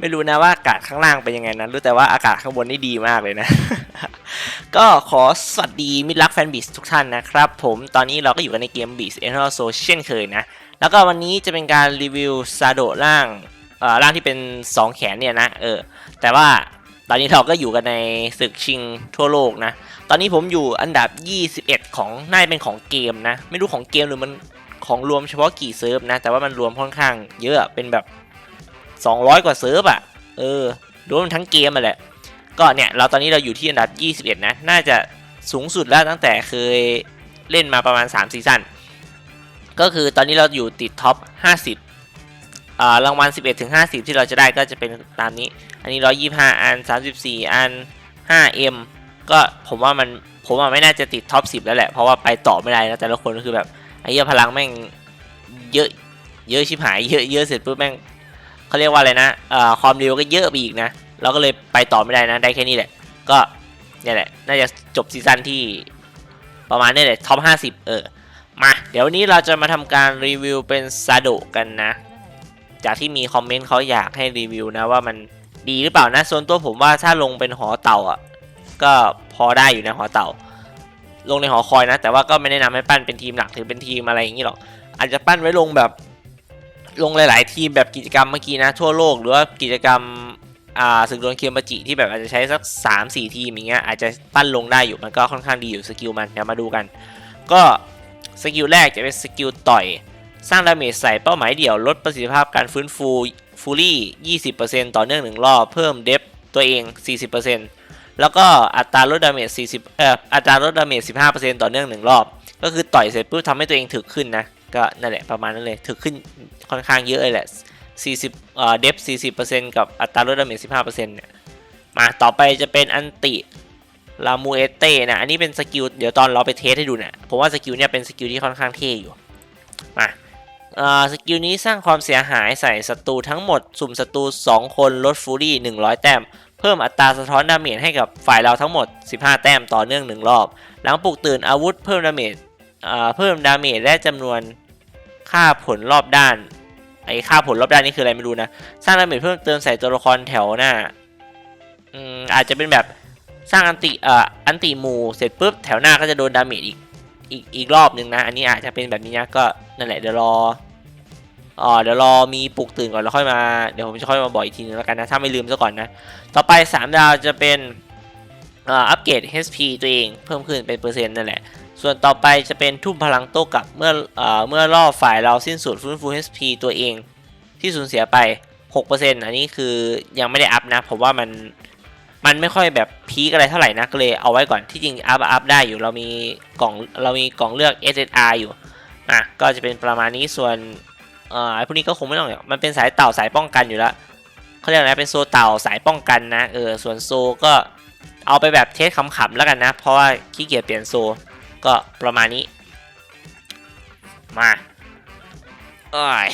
ไม่รู้นะว่าอากาศข้างล่างเป็นยังไงนะรู้แต่ว่าอากาศข้างบนนี่ดีมากเลยนะ ก็ขอสวัสดีมิตรรักแฟนบีสทุกท่านนะครับ ผมตอนนี้เราก็อยู่กันในเกมบีสเอ็นโซเช่นเคยนะ แล้วก็วันนี้จะเป็นการรีวิวซาโดร่างเอ่อร่างที่เป็น 2 แขนเนี่ยนะเออแต่ว่าตอนนี้เราก็อยู่กันในศึกชิงทั่วโลกนะ ตอนนี้ผมอยู่อันดับ 21 ของน่าจะเป็นของเกมนะ ไม่รู้ของเกมหรือมันของรวมเฉพาะกี่เซิร์ฟนะ แต่ว่ามันรวมค่อนข้างเยอะเป็นแบบ 200 กว่าเซิร์ฟอะเออรวมทั้งเกมมาแหละ ก็เนี่ย เราตอนนี้เราอยู่ที่อันดับ 21 นะ น่าจะสูงสุดแล้วตั้งแต่เคยเล่นมาประมาณ 3 ซีซั่น ก็คือตอนนี้เราอยู่ติดท็อป 50อ่ารางวัล 11 ถึง 50 ที่เราจะได้ก็จะเป็นตามนี้ อันนี้ 125 อัน 34 อัน 5M ก็ผมว่ามันผมว่าไม่น่าจะติดท็อป 10 แล้วแหละ เพราะว่าไปต่อไม่ได้นะแต่ละคนก็คือแบบไอ้เหี้ยพลังแม่งเยอะเยอะชิบหายเยอะเยอะเสร็จปุ๊บแม่ง เขาเรียกว่าอะไรนะเอ่อความเร็วก็เยอะไปอีกนะ เราก็เลยไปต่อไม่ได้นะ ได้แค่นี้แหละ ก็เนี่ยแหละ น่าจะจบซีซั่นที่ประมาณนี้แหละ ท็อป 50 เออ มา เดี๋ยววันนี้เราจะมาทำการรีวิวเป็นซาโดกันนะ จากที่มีคอมเมนต์เขาอยากให้รีวิวนะว่ามันดีหรือเปล่านะ ส่วนตัวผมว่าถ้าลงเป็นหอเต่าอะ ก็พอได้อยู่นะหอเต่า ลงในหอคอยนะ แต่ว่าก็ไม่แนะนำให้ปั้นเป็นทีมหลักหรือเป็นทีมอะไรอย่างนี้หรอก อาจจะปั้นไว้ลงแบบ ลงหลาย ๆ ทีมแบบกิจกรรมเมื่อกี้นะทั่วโลกหรือว่ากิจกรรมศึกโดวลเคียมบาจิที่แบบอาจจะใช้สัก 3 4 ทีมอย่างเงี้ยอาจจะปั้นลงได้อยู่มันก็ค่อนข้างดีอยู่สกิลมันเดี๋ยวมาดูกัน ก็สกิลแรกจะเป็นสกิลต่อย สร้างดาเมจใส่เป้าหมายเดี่ยวลดประสิทธิภาพการฟื้นฟูฟูลี่20%ต่อเนื่องหนึ่งรอบ เพิ่มเดฟตัวเอง 40%แล้วก็อัตราลดดาเมจ40เอ่ออัตราลดดาเมจ15%ต่อเนื่องหนึ่งรอบ ก็คือต่อยเสร็จปุ๊บทำให้ตัวเองถึกขึ้นนะ ก็นั่นแหละประมาณนั้นเลยถึกขึ้นค่อนข้างเยอะเลยแหละ 40เอ่อเดฟ40%กับอัตราลดดาเมจ15%เนี่ยมาต่อไปจะเป็นอันติลามูเอเต้นะอันนี้เป็นสกิลเดี๋ยวตอนเราไปเทสให้ดูเนะผมว่าสกิลเนี่ยเป็นสกิลที่ค่อนข้างเท่อยู่มาอ่าสกิลนี้สร้างความเสียหายใส่ศัตรูทั้งหมด สุ่มศัตรู 2 คนลดฟูรี่ 100 แต้ม เพิ่มอัตราสะท้อนดาเมจให้กับฝ่ายเราทั้งหมด 15 แต้มต่อเนื่อง 1 รอบ หลังปลุกตื่นอาวุธเพิ่มดาเมจ เพิ่มดาเมจและจำนวนค่าผลรอบด้านไอ้ค่าผลรอบด้านนี่คืออะไรไม่รู้นะ สร้างดาเมจเพิ่มเติมใส่ตัวละครแถวหน้าอืมอาจจะเป็นแบบสร้างอันติเอ่ออันติหมู่เสร็จปุ๊บแถวหน้าก็จะโดนดาเมจอีกอีกอีกรอบหนึ่งนะ อันนี้อาจจะเป็นแบบนี้นะก็นั่นแหละเดี๋ยวรออ๋อเดี๋ยวรอมีปลุกตื่นก่อนแล้วค่อยมาเดี๋ยวผมจะค่อยมาบอกอีกทีนึงแล้วกันนะ ถ้าไม่ลืมซะก่อนนะ ต่อไป 3 ดาวจะเป็นอ่าอัปเกรด HP ตัวเองเพิ่มขึ้นเป็นเปอร์เซ็นต์นั่นแหละ ส่วนต่อไปจะเป็นทุ่มพลังโต้กลับเมื่อเออเมื่อรอบฝ่ายเราสิ้นสุดฟื้นฟู HP ตัวเองที่สูญเสียไป 6%อันนี้คือยังไม่ได้อัพนะผมว่ามันมันไม่ค่อยแบบพีคอะไรเท่าไหร่นะก็เลยเอาไว้ก่อนที่จริงอัพอัพได้อยู่เรามีกล่องเรามีกล่องเลือก SSR อยู่อะก็จะเป็นประมาณนี้ส่วนเอ่อไอ้พวกนี้ก็คงไม่ต้องมันเป็นสายเต่าสายป้องกันอยู่แล้วเขาเรียกอะไรเป็นโซเต่าสายป้องกันนะเออส่วนโซก็เอาไปแบบเทสขำๆแล้วกันนะ เพราะว่าขี้เกียจเปลี่ยนโซ ก็ประมาณนี้ มาเอ้ย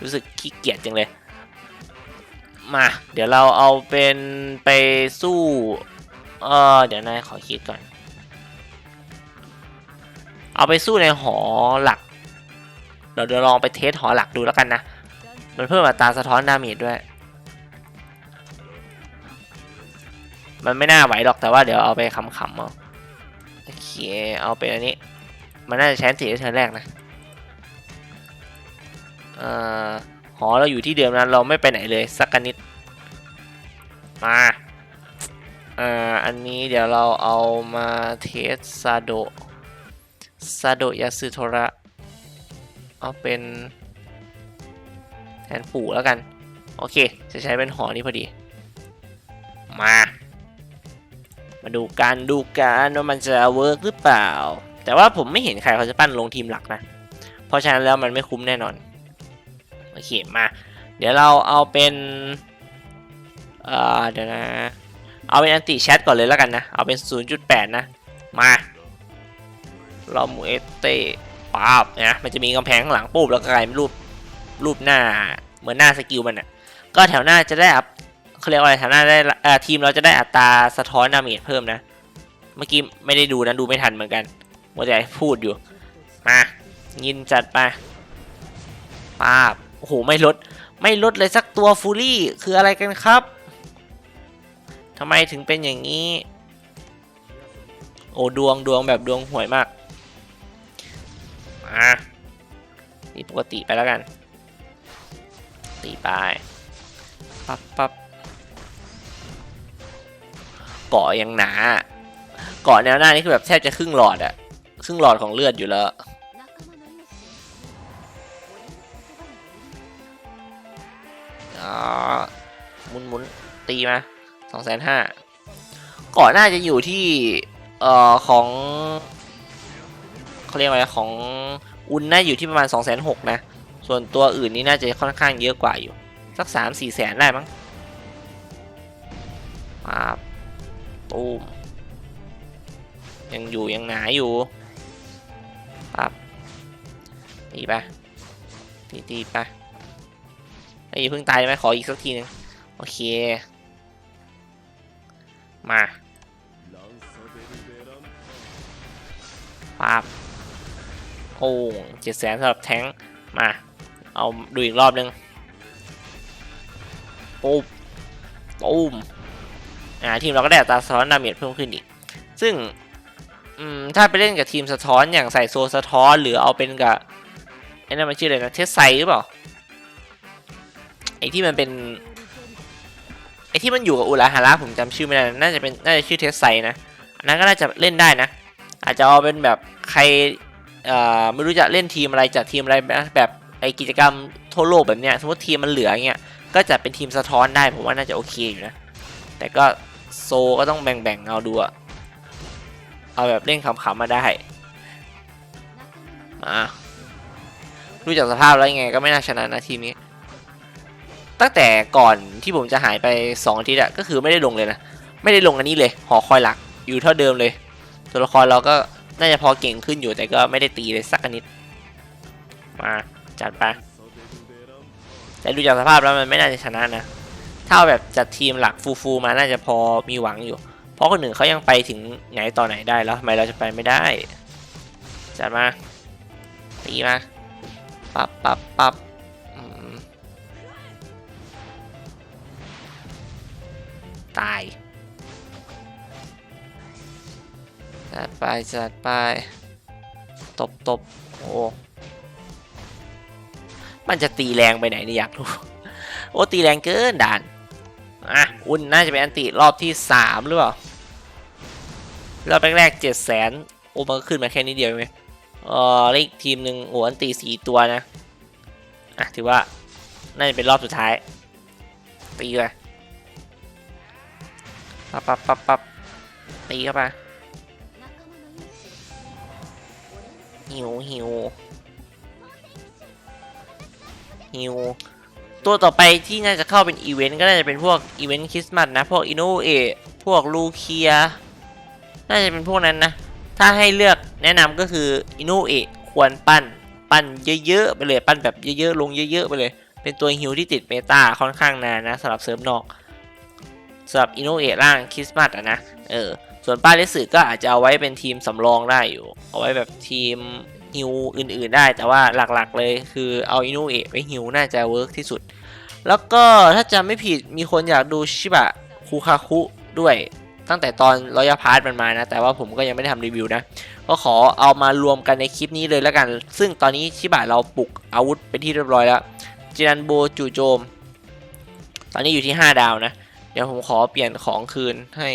รู้สึกขี้เกียจจังเลย มา เดี๋ยวเราเอาเป็นไปสู้ เออเดี๋ยวนะขอคิดก่อน เอาไปสู้ในหอหลักเดี๋ยวเดี๋ยวลองไปเทสหอหลักดูแล้วกันนะ มันเพิ่มอัตราสะท้อนดาเมจด้วย มันไม่น่าไหวหรอกแต่ว่าเดี๋ยวเอาไปขำๆเอา โอเค เอาไปอันนี้ มันน่าจะใช้สีเทิร์นแรกนะอหอเราอยู่ที่เดิมนะเราไม่ไปไหนเลยสักกนิด มาอ่าอันนี้เดี๋ยวเราเอามาเทสซาโดซาโดยาสึโทระ เอาเป็นแทนปู่แล้วกัน โอเค จะใช้เป็นหอนี้พอดี มา มาดูการดูกันว่ามันจะเวิร์กหรือเปล่า แต่ว่าผมไม่เห็นใครเขาจะปั้นลงทีมหลักนะ เพราะฉะนั้นแล้วมันไม่คุ้มแน่นอน โอเคมา เดี๋ยวเราเอาเป็นเอ่อเดี๋ยวนะ เอาเป็นอันติแชทก่อนเลยแล้วกันนะ เอาเป็น 0.8 นะ มาเรามูเอเต้ป๊าบนะ มันจะมีกำแพงข้างหลังปุ๊บแล้วก็กลายเป็นรูปรูปหน้าเหมือนหน้าสกิลมันอะก็แถวหน้าจะได้อัพ เขาเรียกว่าอะไรแถวหน้าได้เอ่อทีมเราจะได้อัตราสะท้อนดาเมจเพิ่มนะ เมื่อกี้ไม่ได้ดูนะดูไม่ทันเหมือนกันว่าจะพูดอยู่ มายินจัดไปป้าบโอ้โหไม่ลด ไม่ลดเลยสักตัวฟูลี่คืออะไรกันครับทำไมถึงเป็นอย่างนี้ โอ้ดวงดวงแบบดวงห่วยมากอะตีปกติไปแล้วกัน ตีไป ปับปั๊บ เกาะยังหนา เกาะแนวหน้านี่คือแบบแทบจะครึ่งหลอดอะครึ่งหลอดของเลือดอยู่แล้วอ๋อหมุนหมุนตีมาสองแสนห้าเกาะน่าจะอยู่ที่ เอ่อ ของเขาเรียกว่าอะไรของอุนน่าอยู่ที่ประมาณ2องแสนหกนะ ส่วนตัวอื่นนี่น่าจะค่อนข้างเยอะกว่าอยู่ สักสามสี่แสนได้มั้งมา ตูมยังอยู่ยังหนาอยู่ปับตีไปตีตีไปไอ้ยเพิ่งตายไหมขออีกสักทีหนึงโอเค มาปับโอ้เจ็ดแสนสำหรับแท้งมา เอาดูอีกรอบนึงปุ๊บตูม อ่าทีมเราก็ได้อัตราสะท้อนดาเมจเพิ่มขึ้นอีก ซึ่งถ้าไปเล่นกับทีมสะท้อนอย่างใส่โซสะท้อนหรือเอาเป็นกับไอ้นั่นมันชื่ออะไรนะเทสไซหรือเปล่าไอ้ที่มันเป็นไอ้ที่มันอยู่กับอุราฮาระผมจำชื่อไม่ได้น่าจะเป็นน่าจะชื่อเทสไซนะอันนั้นก็น่าจะเล่นได้นะ อาจจะเอาเป็นแบบใครไม่รู้จะเล่นทีมอะไรจัดทีมอะไรแบบไอกิจกรรมทั่วโลกแบบเนี้ยสมมติทีมมันเหลืออย่างเงี้ยก็จะเป็นทีมสะท้อนได้ผมว่าน่าจะโอเคอยู่นะแต่ก็ โซก็ต้องแบ่งๆเอาดูอะเอาแบบเล่นขำๆมาได้มาดูจากสภาพแล้วยังไงก็ไม่น่าชนะนะทีมนี้ ตั้งแต่ก่อนที่ผมจะหายไป2อาทิตย์อะก็คือไม่ได้ลงเลยนะ ไม่ได้ลงอันนี้เลย หอคอยหลัก อยู่เท่าเดิมเลย ตัวละครเราก็น่าจะพอเก่งขึ้นอยู่แต่ก็ไม่ได้ตีเลยสักนิด มาจัดไปแต่ดูจากสภาพแล้วมันไม่น่าจะชนะนะ ถ้าแบบจัดทีมหลักฟูๆมาน่าจะพอมีหวังอยู่ เพราะคนหนึ่งเขายังไปถึงไหนต่อไหนได้แล้วทำไมเราจะไปไม่ได้จัดมาตีมาปับปับปับตายจัดไปจัดไปตบตบโอ้มันจะตีแรงไปไหนเนี่ยอยากรู้ โอ้ตีแรงเกินด่าน อะอุ่นน่าจะเป็นอันติรอบที่สามหรือเปล่ารอบแรกๆเจ็ดแสนโอ้มันก็ขึ้นมาแค่นี้เดียวเองไหมเออแล้วอีกทีมหนึ่งโอ้อันติสี่ตัวนะ อะ ถือว่า น่าจะเป็นรอบสุดท้ายตีไปปั๊บปั๊บปั๊บปั๊บตีเข้าไปหิวหิวหิว ตัวต่อไปที่น่าจะเข้าเป็นอีเวนต์ก็น่าจะเป็นพวกอีเวนต์คริสต์มาสนะ พวกอินโนเอะพวกลูเคีย น่าจะเป็นพวกนั้นนะ ถ้าให้เลือกแนะนำก็คืออินโนเอะควรปั้น ปั้นเยอะๆไปเลย ปั้นแบบเยอะๆ ลงเยอะๆไปเลย เป็นตัวฮิวที่ติดเมตาค่อนข้างนานนะสำหรับเซิร์ฟนอกสำหรับอินโนเอะร่างคริสต์มาสอะนะ เออ ส่วนป้าเลสึก็อาจจะเอาไว้เป็นทีมสำรองได้อยู่ เอาไว้แบบทีม ฮิวอื่นๆได้แต่ว่าหลักๆเลยคือเอาอินโนเอะไว้ฮิวน่าจะเวิร์กที่สุด แล้วก็ถ้าจำไม่ผิดมีคนอยากดูชิบะคูคาคุด้วยตั้งแต่ตอนรอยพาร์ตมันมานะ แต่ว่าผมก็ยังไม่ได้ทำรีวิวนะ ก็ขอเอามารวมกันในคลิปนี้เลยแล้วกัน ซึ่งตอนนี้ชิบะเราปลุกอาวุธเป็นที่เรียบร้อยแล้วจินันโบจูโจม ตอนนี้อยู่ที่ 5 ดาวนะ เดี๋ยวผมขอเปลี่ยนของคืนให้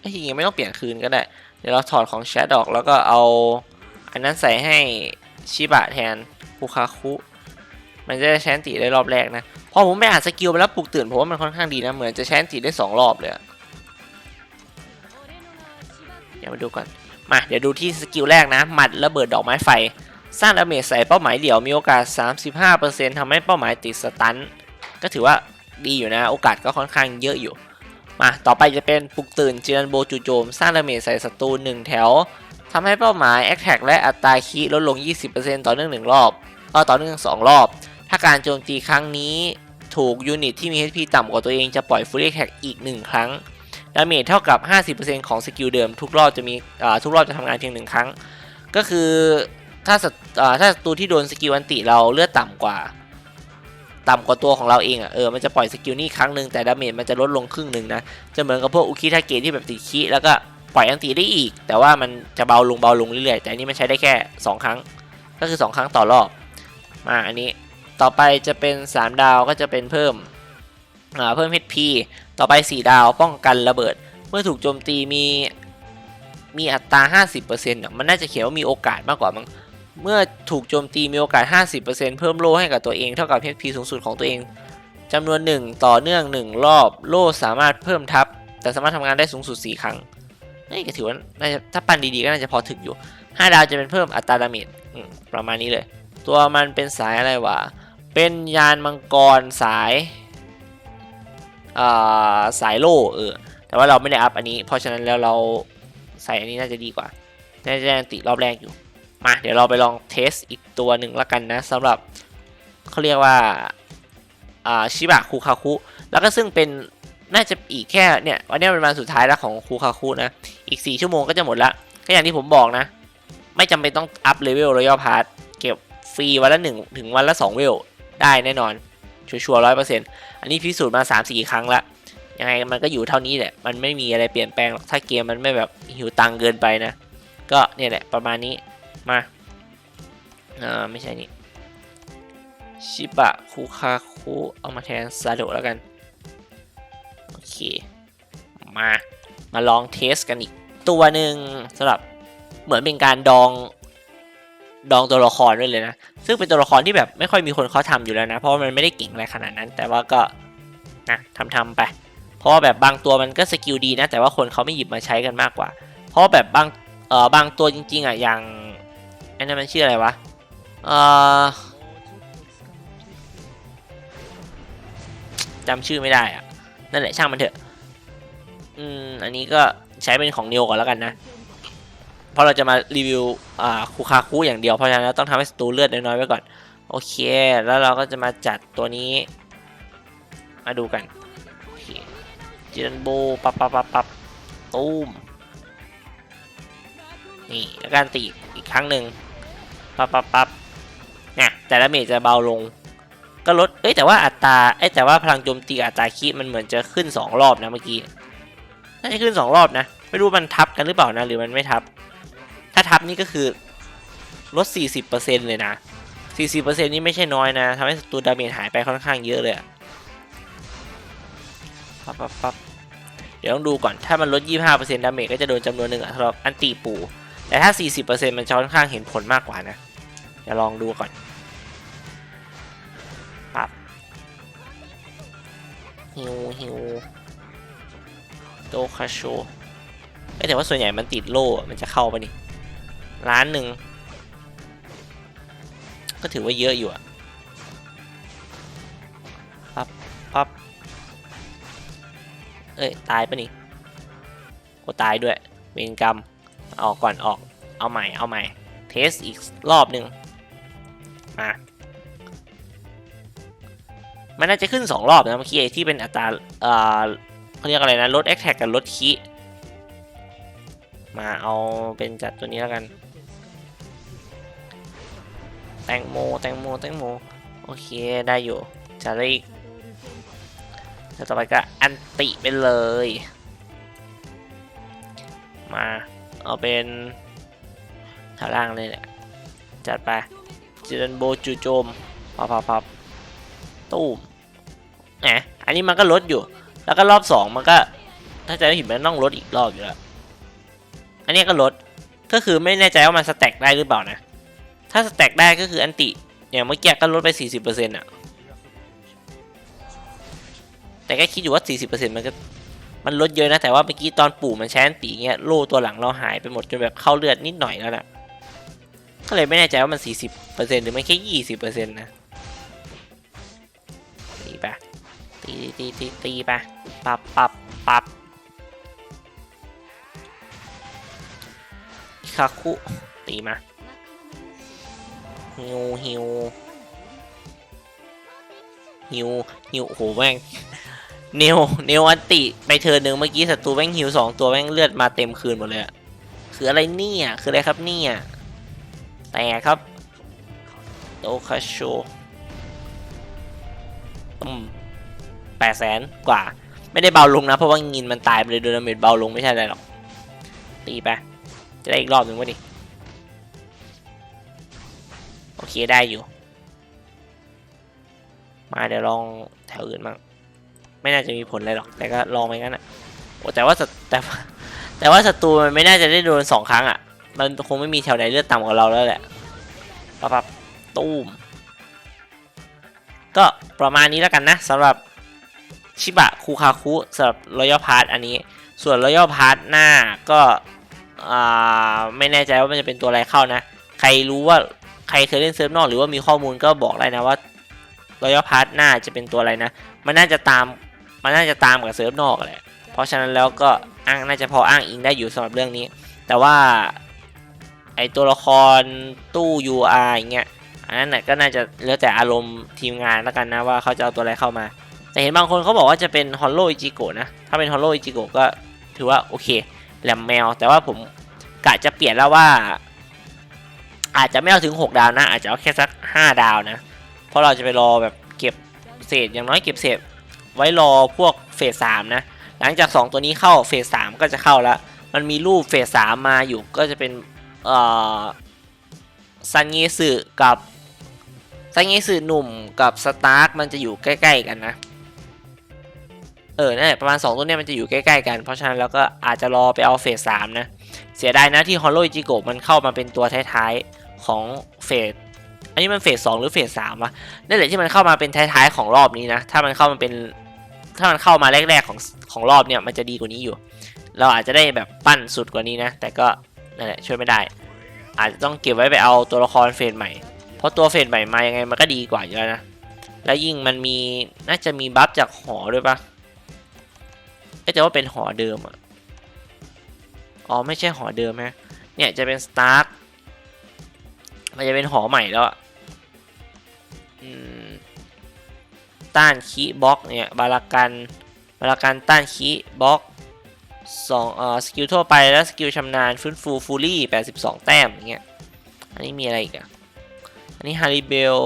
ไอ้ยจริงๆไม่ต้องเปลี่ยนคืนก็ได้ เดี๋ยวเราถอดของแชทออกแล้วก็เอา อันนั้นใส่ให้ชิบะแทนคูคาคุ มันจะได้แชนติได้รอบแรกนะพอผมไปอ่านสกิลไปแล้วปลุกตื่นผมว่ามันค่อนข้างดีนะ เหมือนจะแชนติได้สองรอบเลยอะเดี๋ยวมาดูก่อน มาเดี๋ยวดูที่สกิลแรกนะหมัดระเบิดดอกไม้ไฟ สร้างดาเมจใส่เป้าหมายเดี่ยวมีโอกาส 35%ทำให้เป้าหมายติดสตันก็ถือว่าดีอยู่นะ โอกาสก็ค่อนข้างเยอะอยู่ มาต่อไปจะเป็นปลุกตื่นจิรันโบจูโจม สร้างดาเมจใส่ศัตรู1แถว ทำให้เป้าหมายแอคแท็กและอัตราคีลดลง 20%ต่อเนื่อง1รอบเออต่อเนื่อง2รอบ ถ้าการโจมตีครั้งนี้ถูกยูนิตที่มี HP ต่ำกว่าตัวเองจะปล่อย Fury Attack อีก 1 ครั้ง ดาเมจเท่ากับ 50%ของสกิลเดิมทุกรอบจะมีทุกรอบจะทำงานเพียง 1 ครั้ง ก็คือถ้าศัตอ่าถ้าศัตรูที่โดนสกิลอันติเราเลือดต่ำกว่า ต่ำกว่าตัวของเราเองอะเออมันจะปล่อยสกิลนี้ครั้งหนึ่งแต่ดาเมจมันจะลดลงครึ่งหนึ่งนะจะเหมือนกับพวกอุคิทาเกะที่แบบติดคีแล้วก็ ปล่อยอันตีได้อีก แต่ว่ามันจะเบาลงเบาลงเรื่อยๆ แต่อันนี้มันใช้ได้แค่ 2 ครั้ง ก็คือ 2 ครั้งต่อรอบ มาอันนี้ ต่อไปจะเป็น 3 ดาวก็จะเป็นเพิ่มอ่าเพิ่ม HP ต่อไป 4 ดาวป้องกันระเบิด เมื่อถูกโจมตีมีมีอัตรา 50%เนี่ยมันน่าจะเขียนว่ามีโอกาสมากกว่ามั้ง เมื่อถูกโจมตีมีโอกาส 50%เพิ่มโล่ให้กับตัวเองเท่ากับ HP สูงสุดของตัวเองจำนวน 1 ต่อเนื่อง 1 รอบ โล่สามารถเพิ่มทับ แต่สามารถทำงานได้สูงสุด 4 ครั้ง นี่ก็ถือว่าน่าจะถ้าปั่นดีๆก็น่าจะพอถึกอยู่ 5 ดาวจะเป็นเพิ่มอัตราดาเมจประมาณนี้เลย ตัวมันเป็นสายอะไรวะ เป็นยานมังกรสายอ่าสายโล่เออแต่ว่าเราไม่ได้อัพอันนี้ เพราะฉะนั้นแล้วเราใส่อันนี้น่าจะดีกว่าน่าจะติรอบแรกอยู่ มาเดี๋ยวเราไปลองเทสอีกตัวหนึ่งละกันนะสำหรับเขาเรียกว่าอ่าชิบะคูคาคุ แล้วก็ซึ่งเป็น น่าจะอีกแค่เนี่ยวันนี้เป็นวันสุดท้ายแล้วของคูคาคุนะ อีก 4 ชั่วโมงก็จะหมดละก็อย่างที่ผมบอกนะ ไม่จำเป็นต้องอัพเลเวลรอยัลพาร์ทเก็บฟรีวันละ1ถึงวันละ2เวลได้แน่นอน ชัวร์ร้อยเปอร์เซ็นต์อันนี้พิสูจน์มา 3-4 ครั้งละยังไงมันก็อยู่เท่านี้แหละ มันไม่มีอะไรเปลี่ยนแปลงหรอกถ้าเกมมันไม่แบบหิวตังเกินไปนะ ก็เนี่ยแหละประมาณนี้มาเออไม่ใช่นี่ชิบะคูคาคุเอามาแทนซาโดะแล้วกัน โอเค มา มาลองเทสกันอีกตัวหนึ่งสำหรับเหมือนเป็นการดองดองตัวละครด้วยเลยนะ ซึ่งเป็นตัวละครที่แบบไม่ค่อยมีคนเขาทำอยู่แล้วนะ เพราะว่ามันไม่ได้เก่งอะไรขนาดนั้น แต่ว่าก็นะทำทำไป เพราะว่าแบบบางตัวมันก็สกิลดีนะ แต่ว่าคนเขาไม่หยิบมาใช้กันมากกว่า เพราะแบบบางเอ่อบางตัวจริง ๆอะอย่างไอ้นั่นมันชื่ออะไรวะเอ่อจำชื่อไม่ได้อะ นั่นแหละช่างมันเถอะ อืม อันนี้ก็ใช้เป็นของนิวก่อนแล้วกันนะ เพราะเราจะมารีวิว อ่า คูคาคุอย่างเดียว เพราะฉะนั้นเราต้องทำให้ศัตรูเลือดน้อยๆไว้ก่อน โอเค แล้วเราก็จะมาจัดตัวนี้ มาดูกันจิรันโบปับปับปับปับตูมนี่แล้วการตีอีกครั้งหนึ่งปับปับปับเนี่ยแต่ละเมจจะเบาลง ก็ลด เอ้ยแต่ว่าอัตราเอ้ยแต่ว่าพลังโจมตีอัตราคีมันเหมือนจะขึ้น 2 รอบนะเมื่อกี้ น่าจะขึ้น 2 รอบนะ ไม่รู้มันทับกันหรือเปล่านะ หรือมันไม่ทับ ถ้าทับนี่ก็คือลด 40%เลยนะ 40%นี่ไม่ใช่น้อยนะทำให้ศัตรูดาเมจหายไปค่อนข้างเยอะเลยปั๊บปั๊บปั๊บเดี๋ยวต้องดูก่อน ถ้ามันลด 25%ดาเมจก็จะโดนจำนวนหนึ่งอะสำหรับอันตีปู แต่ถ้า 40%มันจะค่อนข้างเห็นผลมากกว่านะเดี๋ยวลองดูก่อน ฮิวฮิวโดคาโชเอ้ยแต่ว่าส่วนใหญ่มันติดโล่ มันจะเข้าปะนี่ล้านหนึ่ง ก็ถือว่าเยอะอยู่อะปั๊บปั๊บเอ้ย ตายปะนี่โอตายด้วยเวรกรรม ออกก่อนออก เอาใหม่ เอาใหม่ เทสอีกรอบหนึ่งมา มันน่าจะขึ้น 2 รอบนะเมื่อกี้ที่เป็นอัตราเอ่อเขาเรียกอะไรนะลดแอคแท็กกับลดคีมาเอาเป็นจัดตัวนี้แล้วกัน แตงโมแตงโมแตงโมโอเคได้อยู่จะได้อีกแล้วต่อไปก็อันติไปเลย มาเอาเป็นท่าล่างเลยเนี่ยจัดไปจิรันโบจูโจมพับพับพับตู้ม แหมอันนี้มันก็ลดอยู่ แล้วก็รอบสองมันก็ ถ้าใจไม่ผิดมันต้องลดอีกรอบอยู่แล้ว อันนี้ก็ลด ก็คือไม่แน่ใจว่ามันสแต็กได้หรือเปล่านะ ถ้าสแต็กได้ก็คืออันติ อย่างเมื่อกี้ก็ลดไป 40%อะ แต่ก็คิดอยู่ว่า 40%มันก็ มันลดเยอะนะ แต่ว่าเมื่อกี้ตอนปู่มันใช้อันติเงี้ย โล่ตัวหลังเราหายไปหมดจนแบบเข้าเลือดนิดหน่อยแล้วนะก็เลยไม่แน่ใจว่ามัน 40%หรือไม่แค่ 20%นะ ตีตีตีตีไปปับปับปับคาคุตีมาฮิวฮิวฮิวฮิวโหแม่งเนวเนวอันติไปเธอหนึ่งเมื่อกี้ศัตรูแม่งฮิวสองตัวแม่งเลือดมาเต็มคืนหมดเลยอะคืออะไรเนี่ยคืออะไรครับเนี่ยแต่ครับโดคาโชอืม แปดแสนกว่า ไม่ได้เบาลงนะ เพราะว่างินมันตายไปเลยโดนดาเมจเบาลงไม่ใช่อะไรหรอก ตีไป จะได้อีกรอบหนึ่งวะดิ โอเคได้อยู่ มาเดี๋ยวลองแถวอื่นบ้างไม่น่าจะมีผลอะไรหรอก แต่ก็ลองไปงั้นอะโอ้แต่ว่าแต่แต่ว่าศัตรูมันไม่น่าจะได้โดนสองครั้งอะ มันคงไม่มีแถวไหนเลือดต่ำกว่าเราแล้วแหละปั๊บปั๊บตู้ม ก็ประมาณนี้แล้วกันนะสำหรับ ชิบะคูคาคุสำหรับรอยัลพาร์ทอันนี้ ส่วนรอยัลพาร์ทหน้าก็ไม่แน่ใจว่ามันจะเป็นตัวอะไรเข้านะ ใครรู้ว่าใครเคยเล่นเซิร์ฟนอกหรือว่ามีข้อมูลก็บอกได้นะว่ารอยัลพาร์ทหน้าจะเป็นตัวอะไรนะ มันน่าจะตามมันน่าจะตามกับเซิร์ฟนอกแหละเพราะฉะนั้นแล้วก็อ้างน่าจะพออ้างอิงได้อยู่สำหรับเรื่องนี้ แต่ว่าไอตัวละครตู้ UR อย่างเงี้ยอันนั้นก็น่าจะแล้วแต่อารมณ์ทีมงานแล้วกันนะว่าเขาจะเอาตัวอะไรเข้ามา แต่เห็นบางคนเขาบอกว่าจะเป็นฮอลโลอิจิโกะนะ ถ้าเป็นฮอลโลอิจิโกะก็ถือว่าโอเคแหลมแมว แต่ว่าผมกะจะเปลี่ยนแล้วว่า อาจจะไม่เอาถึง 6 ดาวนะ อาจจะเอาแค่สัก 5 ดาวนะ เพราะเราจะไปรอแบบเก็บเศษอย่างน้อยเก็บเศษไว้รอพวกเฟสสามนะ หลังจาก 2 ตัวนี้เข้าเฟสสามก็จะเข้าแล้ว มันมีรูปเฟสสามมาอยู่ก็จะเป็นเอ่อซันเงสึกับซันเงสึหนุ่มกับสตาร์มันจะอยู่ใกล้ ๆ กันนะ เออนั่นแหละประมาณ 2 ตัวเนี้ยมันจะอยู่ใกล้ๆกัน เพราะฉะนั้นแล้วก็อาจจะรอไปเอาเฟสสามนะ เสียดายนะที่ฮอลโลจิโกะมันเข้ามาเป็นตัวท้ายๆของเฟสอันนี้มันเฟสสองหรือเฟสสามวะนั่นแหละที่มันเข้ามาเป็นท้ายๆของรอบนี้นะ ถ้ามันเข้ามาเป็นถ้ามันเข้ามาแรกๆของของรอบเนี่ยมันจะดีกว่านี้อยู่ เราอาจจะได้แบบปั้นสุดกว่านี้นะ แต่ก็นั่นแหละช่วยไม่ได้ อาจจะต้องเก็บไว้ไปเอาตัวละครเฟสใหม่ เพราะตัวเฟสใหม่มายังไงมันก็ดีกว่าอยู่แล้วนะ แล้วยิ่งมันมีน่าจะมีบัฟจากหอด้วยปะ เอ๊ะแต่ว่าเป็นหอเดิมอะอ๋อไม่ใช่หอเดิมฮะเนี่ยจะเป็นสตาร์มันจะเป็นหอใหม่แล้วอะอืมต้านคีบล็อกเนี่ยบารากันบารากันต้านคีบล็อกสองเอ่อสกิลทั่วไปแล้วสกิลชำนาญฟื้นฟูฟูลี่82แต้มอย่างเงี้ยอันนี้มีอะไรอีกอะอันนี้ฮาริเบล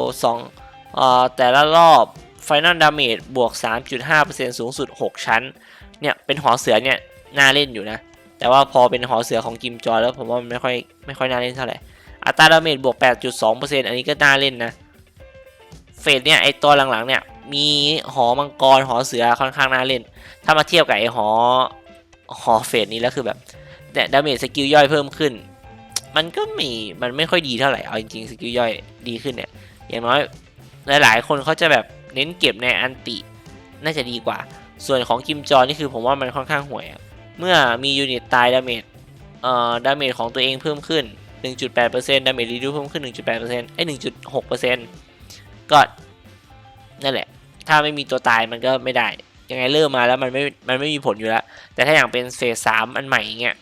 2เอ่อแต่ละรอบ Final Damage บวก 3.5%สูงสุด 6 ชั้น เนี่ยเป็นหอเสือเนี่ยน่าเล่นอยู่นะ แต่ว่าพอเป็นหอเสือของกิมจอยแล้วผมว่ามันไม่ค่อยไม่ค่อยน่าเล่นเท่าไหร่อัตราดาเมจบวก 8.2%อันนี้ก็น่าเล่นนะ เฟสเนี่ยไอตัวหลังๆเนี่ยมีหอมังกรหอเสือค่อนข้างน่าเล่น ถ้ามาเทียบกับไอหอหอเฟสนี้แล้วคือแบบเนี่ยดาเมจสกิลย่อยเพิ่มขึ้น มันก็ม่มันไม่ค่อยดีเท่าไหร่เอาจริงๆสกิลย่อยดีขึ้นเนี่ยอย่างน้อยหลายๆคนเขาจะแบบเน้นเก็บในอันติน่าจะดีกว่า ส่วนของกิมจอนี่คือผมว่ามันค่อนข้างห่วยเมื่อมียูนิตตายดาเมจเอ่อดาเมจของตัวเองเพิ่มขึ้น 1.8%ดาเมจรีดูเพิ่มขึ้น 1.8%ไอ้ 1.6%ก็นั่นแหละ ถ้าไม่มีตัวตายมันก็ไม่ได้ ยังไงเริ่มมาแล้วมันไม่ มันไม่มีผลอยู่แล้ว แต่ถ้าอย่างเป็นเฟสสามอันใหม่อย่างเงี้ย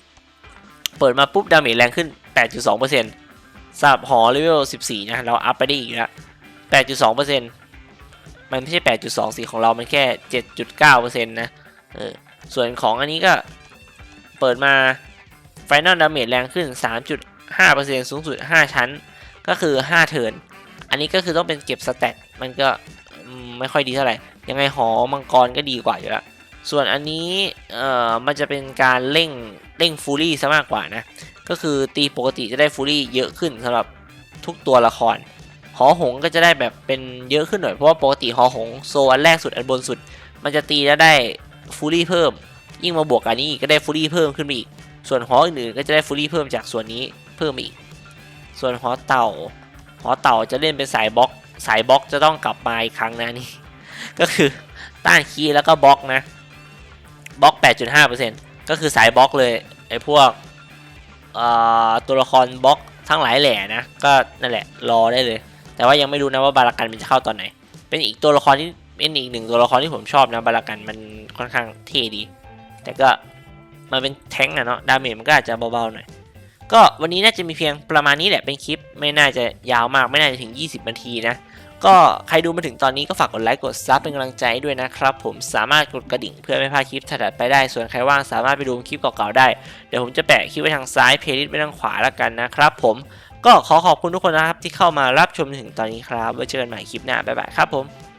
เปิดมาปุ๊บดาเมจแรงขึ้น 8.2%สำหรับหอเลเวล 14 นะ เราอัพไปได้อีกแล้ว8.2% มันไม่ใช่ 8.2สีของเรา มันแค่ 7.9%นะเออส่วนของอันนี้ก็เปิดมา Final Damage แรงขึ้น 3.5%สูงสุด 5 ชั้น ก็คือ 5 เทิร์น อันนี้ก็คือต้องเป็นเก็บสแต็กมันก็ไม่ค่อยดีเท่าไหร่ ยังไงหอมังกรก็ดีกว่าอยู่แล้วส่วนอันนี้เอ่อมันจะเป็นการเร่งเร่งฟูลี่ซะมากกว่านะ ก็คือตีปกติจะได้ฟูลี่เยอะขึ้นสำหรับทุกตัวละคร หอหงก็จะได้แบบเป็นเยอะขึ้นหน่อย เพราะว่าปกติหอหงโซนอันแรกสุดอันบนสุด มันจะตีแล้วได้ฟูลี่เพิ่ม ยิ่งมาบวกกันนี้ก็ได้ฟูลี่เพิ่มขึ้นอีก ส่วนหออื่นๆก็จะได้ฟูลี่เพิ่มจากส่วนนี้เพิ่มอีก ส่วนหอเต่า หอเต่าจะเล่นเป็นสายบล็อก สายบล็อกจะต้องกลับมาอีกครั้งนะนี่ ก็คือต้านคีย์แล้วก็บล็อกนะ บล็อก 8.5%ก็คือสายบล็อกเลยไอ้พวกตัวละครบล็อกทั้งหลายแหล่นะ ก็นั่นแหละรอได้เลย แต่ว่ายังไม่รู้นะว่าบารากันมันจะเข้าตอนไหน เป็นอีกตัวละครที่เป็นอีกหนึ่งตัวละครที่ผมชอบนะบารากันมันค่อนข้างเท่ดี แต่ก็มันเป็นแท้งอะเนาะดาเมจมันก็อาจจะเบาๆหน่อยก็วันนี้น่าจะมีเพียงประมาณนี้แหละเป็นคลิป ไม่น่าจะยาวมากไม่น่าจะถึง 20 นาทีนะก็ใครดูมาถึงตอนนี้ก็ฝากกดไลค์กดซับเป็นกำลังใจด้วยนะครับ ผมสามารถกดกระดิ่งเพื่อไม่พลาดคลิปถัดไปได้ส่วนใครว่างสามารถไปดูคลิปเก่าๆได้ เดี๋ยวผมจะแปะคลิปไว้ทางซ้ายเพลย์ลิสต์ไว้ทางขวาแล้วกันนะครับผม ก็ขอขอบคุณทุกคนนะครับที่เข้ามารับชมถึงตอนนี้ครับไว้เจอกันใหม่คลิปหน้าบ๊ายบายครับผม